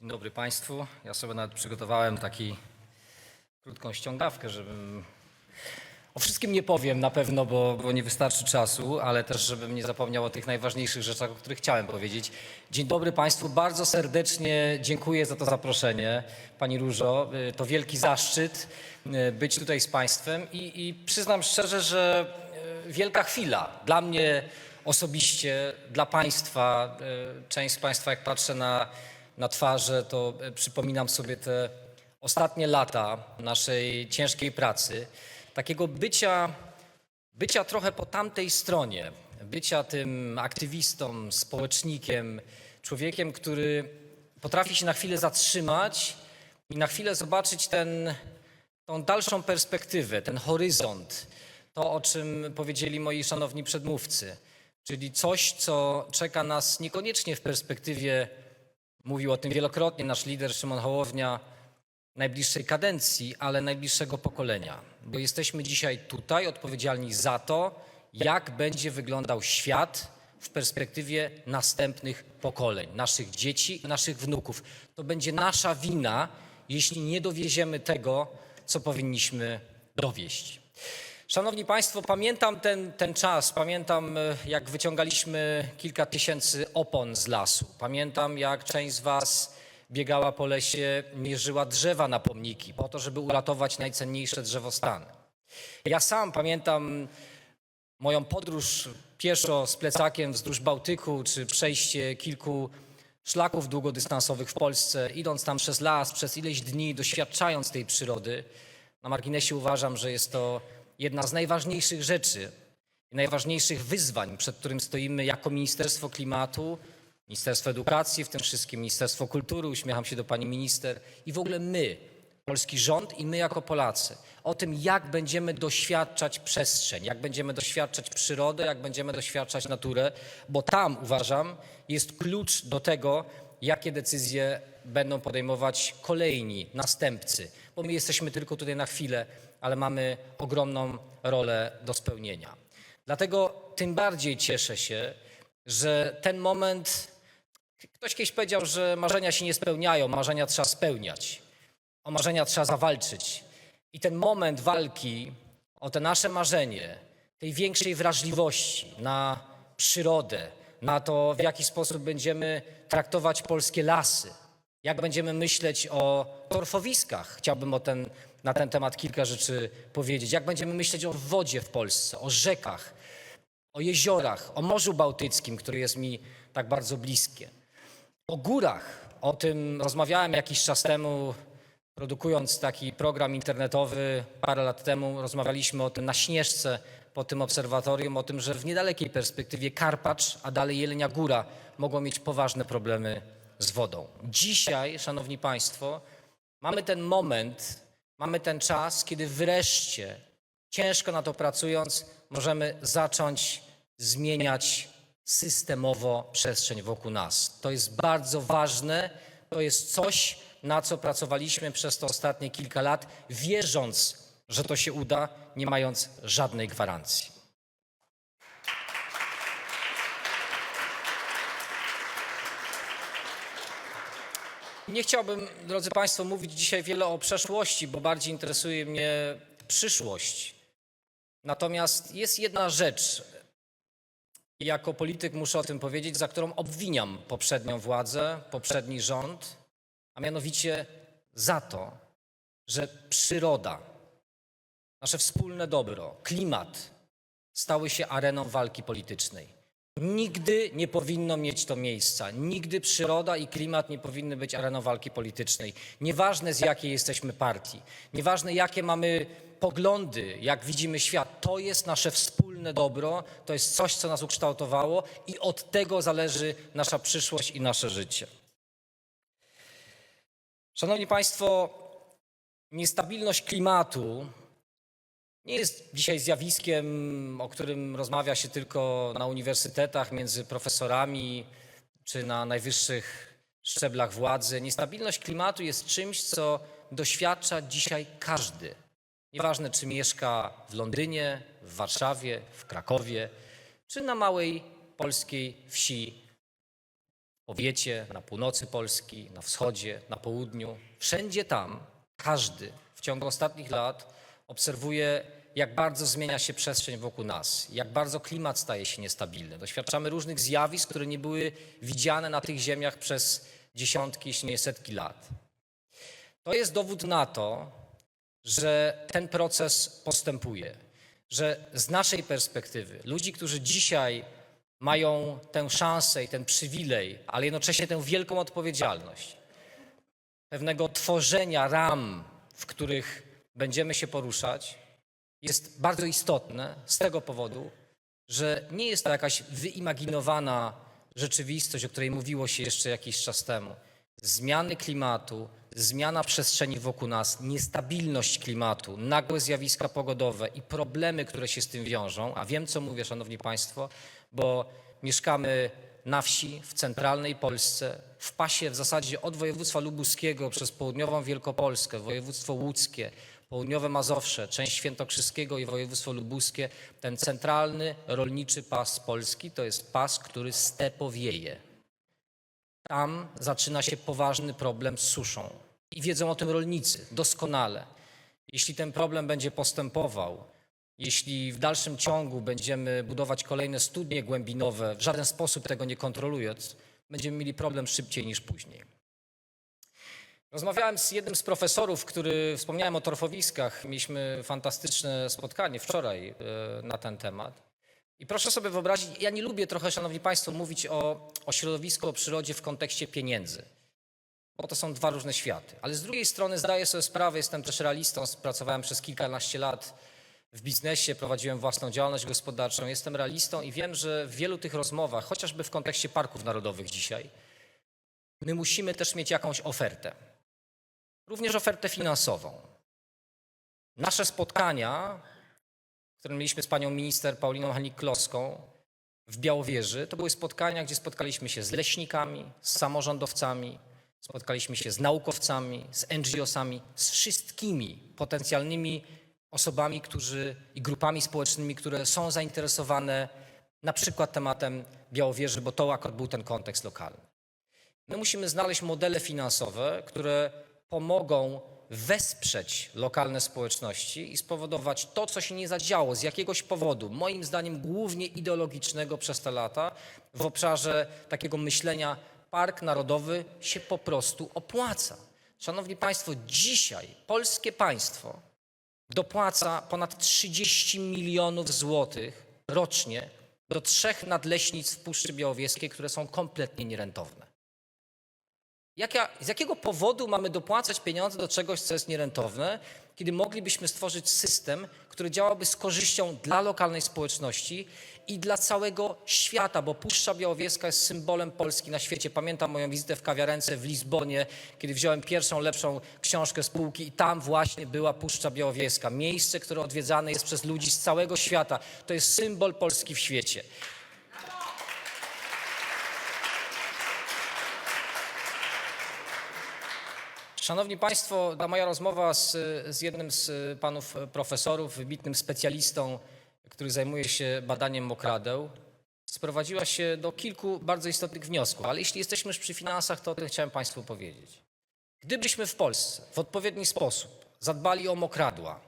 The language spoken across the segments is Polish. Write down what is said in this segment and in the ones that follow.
Dzień dobry Państwu. Ja sobie nawet przygotowałem taki krótką ściągawkę, żebym o wszystkim nie powiem na pewno, bo, bo nie wystarczy czasu, ale też żebym nie zapomniał o tych najważniejszych rzeczach, o których chciałem powiedzieć. Dzień dobry Państwu. Bardzo serdecznie dziękuję za to zaproszenie, Pani Różo. Y, To wielki zaszczyt y, być tutaj z Państwem i, i przyznam szczerze, że y, wielka chwila dla mnie osobiście, dla Państwa. Część z Państwa, jak patrzę na, na twarze, to y, przypominam sobie te ostatnie lata naszej ciężkiej pracy, takiego bycia, bycia trochę po tamtej stronie, bycia tym aktywistą, społecznikiem, człowiekiem, który potrafi się na chwilę zatrzymać i na chwilę zobaczyć ten, tą dalszą perspektywę, ten horyzont, to o czym powiedzieli moi szanowni przedmówcy, czyli coś, co czeka nas niekoniecznie w perspektywie, mówił o tym wielokrotnie nasz lider Szymon Hołownia, najbliższej kadencji, ale najbliższego pokolenia. Bo jesteśmy dzisiaj tutaj odpowiedzialni za to, jak będzie wyglądał świat w perspektywie następnych pokoleń, naszych dzieci naszych wnuków. To będzie nasza wina, jeśli nie dowieziemy tego, co powinniśmy dowieść. Szanowni Państwo, pamiętam ten, ten czas, pamiętam e, jak wyciągaliśmy kilka tysięcy opon z lasu. Pamiętam jak część z Was biegała po lesie, mierzyła drzewa na pomniki po to, żeby uratować najcenniejsze drzewostany. Ja sam pamiętam moją podróż pieszo z plecakiem wzdłuż Bałtyku, czy przejście kilku szlaków długodystansowych w Polsce, idąc tam przez las, przez ileś dni, doświadczając tej przyrody. Na marginesie uważam, że jest to jedna z najważniejszych rzeczy i najważniejszych wyzwań, przed którym stoimy jako Ministerstwo Klimatu, Ministerstwo Edukacji, w tym wszystkim Ministerstwo Kultury, uśmiecham się do pani minister i w ogóle my, polski rząd i my jako Polacy, o tym, jak będziemy doświadczać przestrzeń, jak będziemy doświadczać przyrodę, jak będziemy doświadczać naturę, bo tam, uważam, jest klucz do tego, jakie decyzje będą podejmować kolejni następcy, bo my jesteśmy tylko tutaj na chwilę, ale mamy ogromną rolę do spełnienia. Dlatego tym bardziej cieszę się, że ten moment Ktoś kiedyś powiedział, że marzenia się nie spełniają, marzenia trzeba spełniać. O marzenia trzeba zawalczyć. I ten moment walki o te nasze marzenie, tej większej wrażliwości na przyrodę, na to, w jaki sposób będziemy traktować polskie lasy, jak będziemy myśleć o torfowiskach. Chciałbym o ten, na ten temat kilka rzeczy powiedzieć. Jak będziemy myśleć o wodzie w Polsce, o rzekach, o jeziorach, o Morzu Bałtyckim, które jest mi tak bardzo bliskie. O górach. O tym rozmawiałem jakiś czas temu, produkując taki program internetowy parę lat temu. Rozmawialiśmy o tym na Śnieżce, po tym obserwatorium, o tym, że w niedalekiej perspektywie Karpacz, a dalej Jelenia Góra mogą mieć poważne problemy z wodą. Dzisiaj, Szanowni Państwo, mamy ten moment, mamy ten czas, kiedy wreszcie, ciężko na to pracując, możemy zacząć zmieniać systemowo przestrzeń wokół nas. To jest bardzo ważne, to jest coś, na co pracowaliśmy przez te ostatnie kilka lat, wierząc, że to się uda, nie mając żadnej gwarancji. Nie chciałbym, drodzy Państwo, mówić dzisiaj wiele o przeszłości, bo bardziej interesuje mnie przyszłość. Natomiast jest jedna rzecz, jako polityk muszę o tym powiedzieć, za którą obwiniam poprzednią władzę, poprzedni rząd, a mianowicie za to, że przyroda, nasze wspólne dobro, klimat stały się areną walki politycznej. Nigdy nie powinno mieć to miejsca. Nigdy przyroda i klimat nie powinny być areną walki politycznej. Nieważne z jakiej jesteśmy partii, nieważne jakie mamy poglądy, jak widzimy świat, to jest nasze wspólne dobro, to jest coś, co nas ukształtowało i od tego zależy nasza przyszłość i nasze życie. Szanowni Państwo, niestabilność klimatu nie jest dzisiaj zjawiskiem, o którym rozmawia się tylko na uniwersytetach między profesorami czy na najwyższych szczeblach władzy. Niestabilność klimatu jest czymś, co doświadcza dzisiaj każdy. Nieważne, czy mieszka w Londynie, w Warszawie, w Krakowie, czy na małej polskiej wsi powiecie, na północy Polski, na wschodzie, na południu. Wszędzie tam każdy w ciągu ostatnich lat obserwuje, jak bardzo zmienia się przestrzeń wokół nas, jak bardzo klimat staje się niestabilny. Doświadczamy różnych zjawisk, które nie były widziane na tych ziemiach przez dziesiątki, jeśli nie setki lat. To jest dowód na to, że ten proces postępuje, że z naszej perspektywy, ludzi, którzy dzisiaj mają tę szansę i ten przywilej, ale jednocześnie tę wielką odpowiedzialność pewnego tworzenia ram, w których będziemy się poruszać, jest bardzo istotne z tego powodu, że nie jest to jakaś wyimaginowana rzeczywistość, o której mówiło się jeszcze jakiś czas temu. Zmiany klimatu, zmiana przestrzeni wokół nas, niestabilność klimatu, nagłe zjawiska pogodowe i problemy, które się z tym wiążą. A wiem, co mówię, Szanowni Państwo, bo mieszkamy na wsi w centralnej Polsce, w pasie w zasadzie od województwa lubuskiego przez południową Wielkopolskę, województwo łódzkie, południowe Mazowsze, część świętokrzyskiego i województwo lubuskie. Ten centralny rolniczy pas Polski to jest pas, który stepowieje. Tam zaczyna się poważny problem z suszą. I wiedzą o tym rolnicy doskonale. Jeśli ten problem będzie postępował, jeśli w dalszym ciągu będziemy budować kolejne studnie głębinowe, w żaden sposób tego nie kontrolując, będziemy mieli problem szybciej niż później. Rozmawiałem z jednym z profesorów, który wspomniałem o torfowiskach. Mieliśmy fantastyczne spotkanie wczoraj e, na ten temat. I proszę sobie wyobrazić, ja nie lubię trochę, Szanowni Państwo, mówić o, o środowisku, o przyrodzie w kontekście pieniędzy, bo to są dwa różne światy. Ale z drugiej strony zdaję sobie sprawę, jestem też realistą, pracowałem przez kilkanaście lat w biznesie, prowadziłem własną działalność gospodarczą, jestem realistą i wiem, że w wielu tych rozmowach, chociażby w kontekście parków narodowych dzisiaj, my musimy też mieć jakąś ofertę. Również ofertę finansową. Nasze spotkania, które mieliśmy z panią minister Pauliną Hanik-Kloską w Białowieży, to były spotkania, gdzie spotkaliśmy się z leśnikami, z samorządowcami, spotkaliśmy się z naukowcami, z NGO-sami, z wszystkimi potencjalnymi osobami którzy, i grupami społecznymi, które są zainteresowane na przykład tematem Białowieży, bo to akurat był ten kontekst lokalny. My musimy znaleźć modele finansowe, które pomogą wesprzeć lokalne społeczności i spowodować to, co się nie zadziało z jakiegoś powodu, moim zdaniem głównie ideologicznego przez te lata, w obszarze takiego myślenia, park narodowy się po prostu opłaca. Szanowni Państwo, dzisiaj polskie państwo dopłaca ponad 30 milionów złotych rocznie do trzech nadleśnic w Puszczy Białowieskiej, które są kompletnie nierentowne. Z jakiego powodu mamy dopłacać pieniądze do czegoś, co jest nierentowne, kiedy moglibyśmy stworzyć system, który działałby z korzyścią dla lokalnej społeczności i dla całego świata, bo Puszcza Białowieska jest symbolem Polski na świecie. Pamiętam moją wizytę w kawiarence w Lizbonie, kiedy wziąłem pierwszą, lepszą książkę z półki i tam właśnie była Puszcza Białowieska. Miejsce, które odwiedzane jest przez ludzi z całego świata. To jest symbol Polski w świecie. Szanowni Państwo, ta moja rozmowa z, z jednym z panów profesorów, wybitnym specjalistą, który zajmuje się badaniem mokradeł, sprowadziła się do kilku bardzo istotnych wniosków. Ale jeśli jesteśmy już przy finansach, to o tym chciałem Państwu powiedzieć. Gdybyśmy w Polsce w odpowiedni sposób zadbali o mokradła,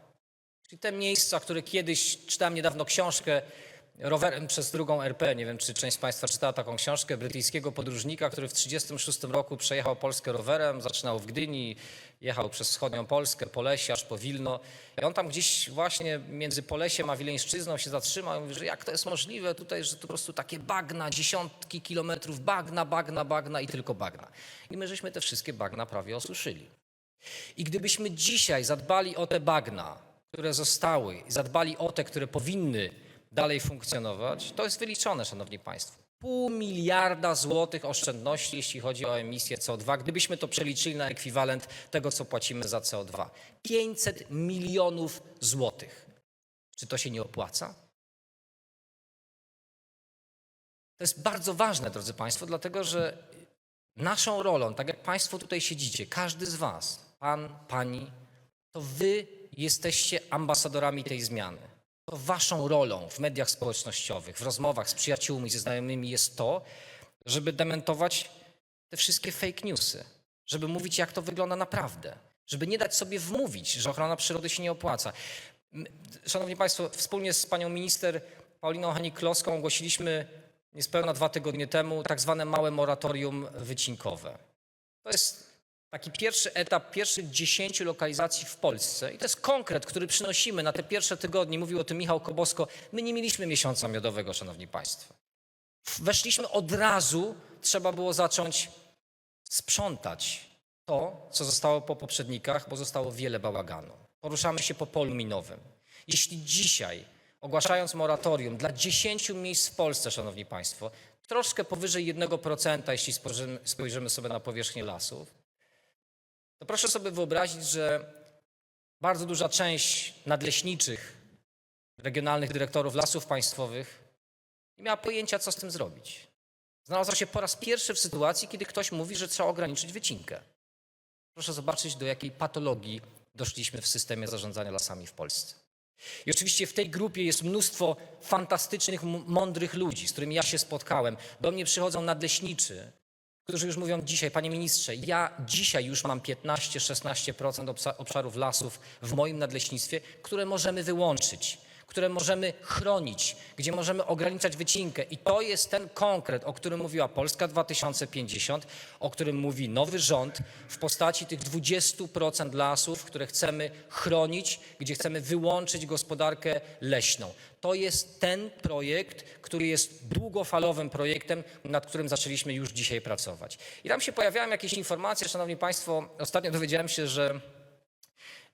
czyli te miejsca, które kiedyś, czytałem niedawno książkę rowerem przez drugą RP. Nie wiem, czy część z Państwa czytała taką książkę brytyjskiego podróżnika, który w 1936 roku przejechał Polskę rowerem, zaczynał w Gdyni, jechał przez wschodnią Polskę, Polesie, aż po Wilno. I on tam gdzieś właśnie między Polesiem a Wileńszczyzną się zatrzymał i mówi, że jak to jest możliwe tutaj, że tu po prostu takie bagna, dziesiątki kilometrów bagna, bagna, bagna i tylko bagna. I my żeśmy te wszystkie bagna prawie osuszyli. I gdybyśmy dzisiaj zadbali o te bagna, które zostały, zadbali o te, które powinny dalej funkcjonować, to jest wyliczone, Szanowni Państwo. Pół miliarda złotych oszczędności, jeśli chodzi o emisję CO2, gdybyśmy to przeliczyli na ekwiwalent tego, co płacimy za CO2. 500 milionów złotych. Czy to się nie opłaca? To jest bardzo ważne, drodzy Państwo, dlatego że naszą rolą, tak jak Państwo tutaj siedzicie, każdy z Was, Pan, Pani, to Wy jesteście ambasadorami tej zmiany waszą rolą w mediach społecznościowych, w rozmowach z przyjaciółmi, ze znajomymi jest to, żeby dementować te wszystkie fake newsy, żeby mówić, jak to wygląda naprawdę, żeby nie dać sobie wmówić, że ochrona przyrody się nie opłaca. Szanowni Państwo, wspólnie z panią minister Pauliną Henik-Kloską ogłosiliśmy niespełna dwa tygodnie temu tak zwane małe moratorium wycinkowe. To jest taki pierwszy etap pierwszych dziesięciu lokalizacji w Polsce. I to jest konkret, który przynosimy na te pierwsze tygodnie. Mówił o tym Michał Kobosko. My nie mieliśmy miesiąca miodowego, szanowni państwo. Weszliśmy od razu, trzeba było zacząć sprzątać to, co zostało po poprzednikach, bo zostało wiele bałaganu. Poruszamy się po polu minowym. Jeśli dzisiaj, ogłaszając moratorium dla 10 miejsc w Polsce, szanowni państwo, troszkę powyżej 1%, jeśli spojrzymy, spojrzymy sobie na powierzchnię lasów, to proszę sobie wyobrazić, że bardzo duża część nadleśniczych, regionalnych dyrektorów lasów państwowych nie miała pojęcia, co z tym zrobić. Znalazła się po raz pierwszy w sytuacji, kiedy ktoś mówi, że trzeba ograniczyć wycinkę. Proszę zobaczyć, do jakiej patologii doszliśmy w systemie zarządzania lasami w Polsce. I oczywiście w tej grupie jest mnóstwo fantastycznych, mądrych ludzi, z którymi ja się spotkałem. Do mnie przychodzą nadleśniczy, którzy już mówią dzisiaj, panie ministrze, ja dzisiaj już mam 15-16% obsa- obszarów lasów w moim nadleśnictwie, które możemy wyłączyć, które możemy chronić, gdzie możemy ograniczać wycinkę. I to jest ten konkret, o którym mówiła Polska 2050, o którym mówi nowy rząd w postaci tych 20% lasów, które chcemy chronić, gdzie chcemy wyłączyć gospodarkę leśną. To jest ten projekt, który jest długofalowym projektem, nad którym zaczęliśmy już dzisiaj pracować. I tam się pojawiają jakieś informacje, Szanowni Państwo, ostatnio dowiedziałem się, że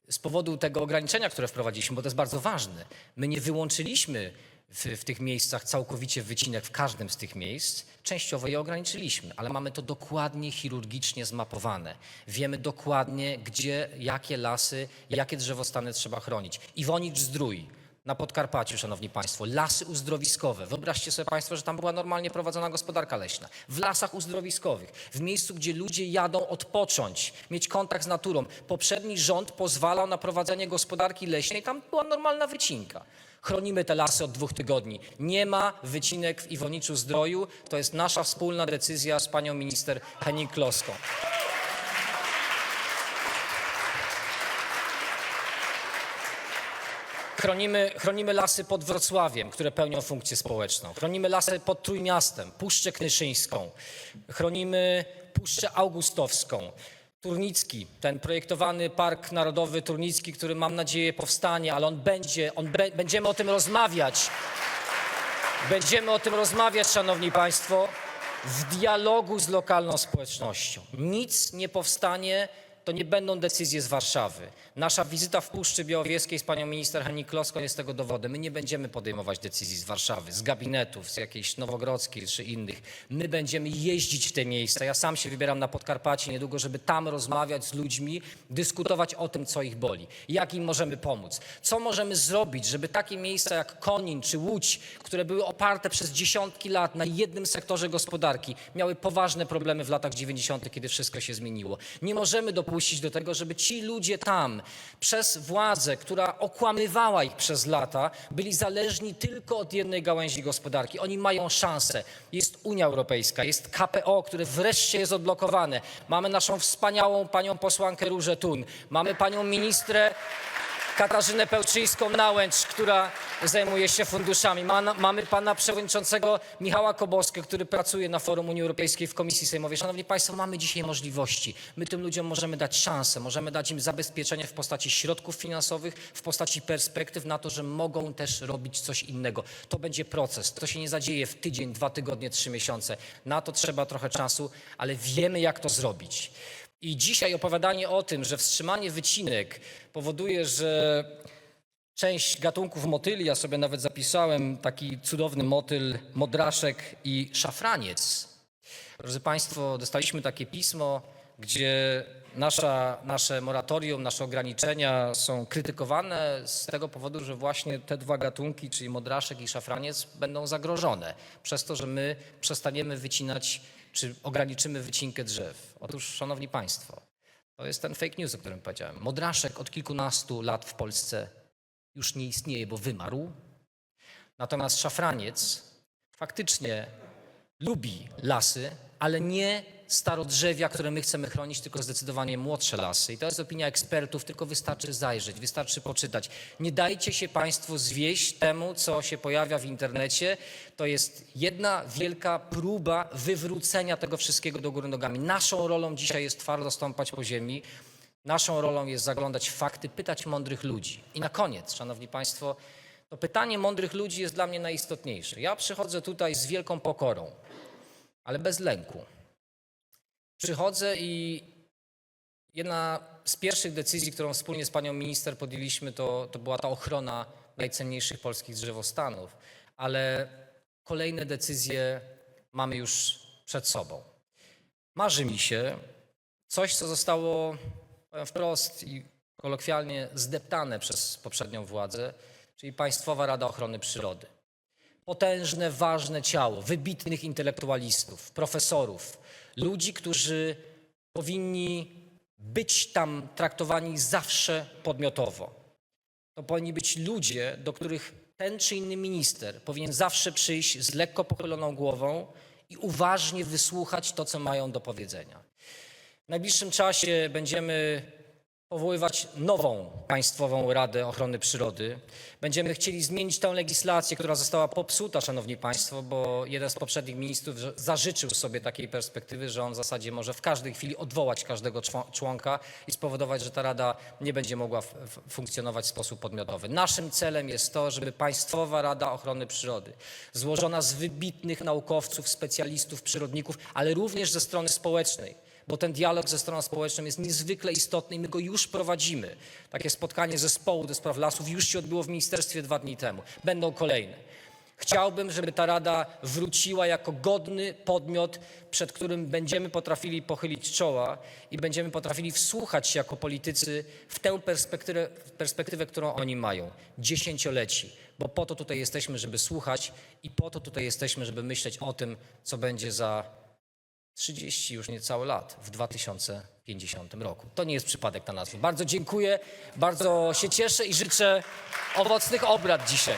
z powodu tego ograniczenia, które wprowadziliśmy, bo to jest bardzo ważne, my nie wyłączyliśmy w, w tych miejscach całkowicie wycinek w każdym z tych miejsc, częściowo je ograniczyliśmy, ale mamy to dokładnie chirurgicznie zmapowane. Wiemy dokładnie, gdzie, jakie lasy, jakie drzewostany trzeba chronić. Iwonicz Zdrój, na Podkarpaciu, szanowni państwo, lasy uzdrowiskowe. Wyobraźcie sobie państwo, że tam była normalnie prowadzona gospodarka leśna. W lasach uzdrowiskowych, w miejscu, gdzie ludzie jadą odpocząć, mieć kontakt z naturą. Poprzedni rząd pozwalał na prowadzenie gospodarki leśnej, tam była normalna wycinka. Chronimy te lasy od dwóch tygodni. Nie ma wycinek w Iwoniczu Zdroju. To jest nasza wspólna decyzja z panią minister Henik-Kloską. Chronimy, chronimy lasy pod Wrocławiem, które pełnią funkcję społeczną. Chronimy lasy pod Trójmiastem, Puszczę Knyszyńską. Chronimy Puszczę Augustowską. Turnicki, ten projektowany Park Narodowy Turnicki, który mam nadzieję powstanie, ale on będzie, on be, będziemy o tym rozmawiać. Będziemy o tym rozmawiać, szanowni państwo, w dialogu z lokalną społecznością. Nic nie powstanie, to nie będą decyzje z Warszawy. Nasza wizyta w Puszczy Białowieskiej z panią minister Henik-Kloską jest tego dowodem. My nie będziemy podejmować decyzji z Warszawy, z gabinetów, z jakiejś nowogrodzkiej czy innych. My będziemy jeździć w te miejsca. Ja sam się wybieram na Podkarpacie niedługo, żeby tam rozmawiać z ludźmi, dyskutować o tym, co ich boli, jak im możemy pomóc, co możemy zrobić, żeby takie miejsca jak Konin czy Łódź, które były oparte przez dziesiątki lat na jednym sektorze gospodarki, miały poważne problemy w latach 90., kiedy wszystko się zmieniło. Nie możemy dopuścić do tego, żeby ci ludzie tam przez władzę, która okłamywała ich przez lata, byli zależni tylko od jednej gałęzi gospodarki. Oni mają szansę. Jest Unia Europejska, jest KPO, które wreszcie jest odblokowane. Mamy naszą wspaniałą panią posłankę Różę Tun. Mamy panią ministrę Katarzynę Pełczyńską-Nałęcz, która zajmuje się funduszami. Ma, mamy pana przewodniczącego Michała Koboskę, który pracuje na forum Unii Europejskiej w Komisji Sejmowej. Szanowni Państwo, mamy dzisiaj możliwości. My tym ludziom możemy dać szansę, możemy dać im zabezpieczenie w postaci środków finansowych, w postaci perspektyw na to, że mogą też robić coś innego. To będzie proces. To się nie zadzieje w tydzień, dwa tygodnie, trzy miesiące. Na to trzeba trochę czasu, ale wiemy, jak to zrobić. I dzisiaj opowiadanie o tym, że wstrzymanie wycinek powoduje, że część gatunków motyli, ja sobie nawet zapisałem taki cudowny motyl, modraszek i szafraniec. Drodzy Państwo, dostaliśmy takie pismo, gdzie nasza, nasze moratorium, nasze ograniczenia są krytykowane z tego powodu, że właśnie te dwa gatunki, czyli modraszek i szafraniec, będą zagrożone przez to, że my przestaniemy wycinać czy ograniczymy wycinkę drzew. Otóż, Szanowni Państwo, to jest ten fake news, o którym powiedziałem. Modraszek od kilkunastu lat w Polsce już nie istnieje, bo wymarł. Natomiast szafraniec faktycznie lubi lasy, ale nie starodrzewia, które my chcemy chronić, tylko zdecydowanie młodsze lasy. I to jest opinia ekspertów, tylko wystarczy zajrzeć, wystarczy poczytać. Nie dajcie się Państwo zwieść temu, co się pojawia w internecie. To jest jedna wielka próba wywrócenia tego wszystkiego do góry nogami. Naszą rolą dzisiaj jest twardo stąpać po ziemi. Naszą rolą jest zaglądać w fakty, pytać mądrych ludzi. I na koniec, Szanowni Państwo, to pytanie mądrych ludzi jest dla mnie najistotniejsze. Ja przychodzę tutaj z wielką pokorą, ale bez lęku. Przychodzę i jedna z pierwszych decyzji, którą wspólnie z panią minister podjęliśmy, to, to była ta ochrona najcenniejszych polskich drzewostanów, ale kolejne decyzje mamy już przed sobą. Marzy mi się coś, co zostało powiem wprost i kolokwialnie zdeptane przez poprzednią władzę, czyli Państwowa Rada Ochrony Przyrody potężne, ważne ciało wybitnych intelektualistów, profesorów, ludzi, którzy powinni być tam traktowani zawsze podmiotowo. To powinni być ludzie, do których ten czy inny minister powinien zawsze przyjść z lekko pochyloną głową i uważnie wysłuchać to, co mają do powiedzenia. W najbliższym czasie będziemy powoływać nową Państwową Radę Ochrony Przyrody. Będziemy chcieli zmienić tę legislację, która została popsuta, Szanowni Państwo, bo jeden z poprzednich ministrów zażyczył sobie takiej perspektywy, że on w zasadzie może w każdej chwili odwołać każdego czło- członka i spowodować, że ta Rada nie będzie mogła funkcjonować w sposób podmiotowy. Naszym celem jest to, żeby Państwowa Rada Ochrony Przyrody, złożona z wybitnych naukowców, specjalistów, przyrodników, ale również ze strony społecznej, bo ten dialog ze stroną społeczną jest niezwykle istotny i my go już prowadzimy. Takie spotkanie zespołu do spraw lasów już się odbyło w ministerstwie dwa dni temu. Będą kolejne. Chciałbym, żeby ta Rada wróciła jako godny podmiot, przed którym będziemy potrafili pochylić czoła i będziemy potrafili wsłuchać się jako politycy w tę perspektywę, perspektywę, którą oni mają. Dziesięcioleci. Bo po to tutaj jesteśmy, żeby słuchać i po to tutaj jesteśmy, żeby myśleć o tym, co będzie za 30 już niecałe lat w 2050 roku. To nie jest przypadek ta nazwa. Bardzo dziękuję, bardzo się cieszę i życzę owocnych obrad dzisiaj.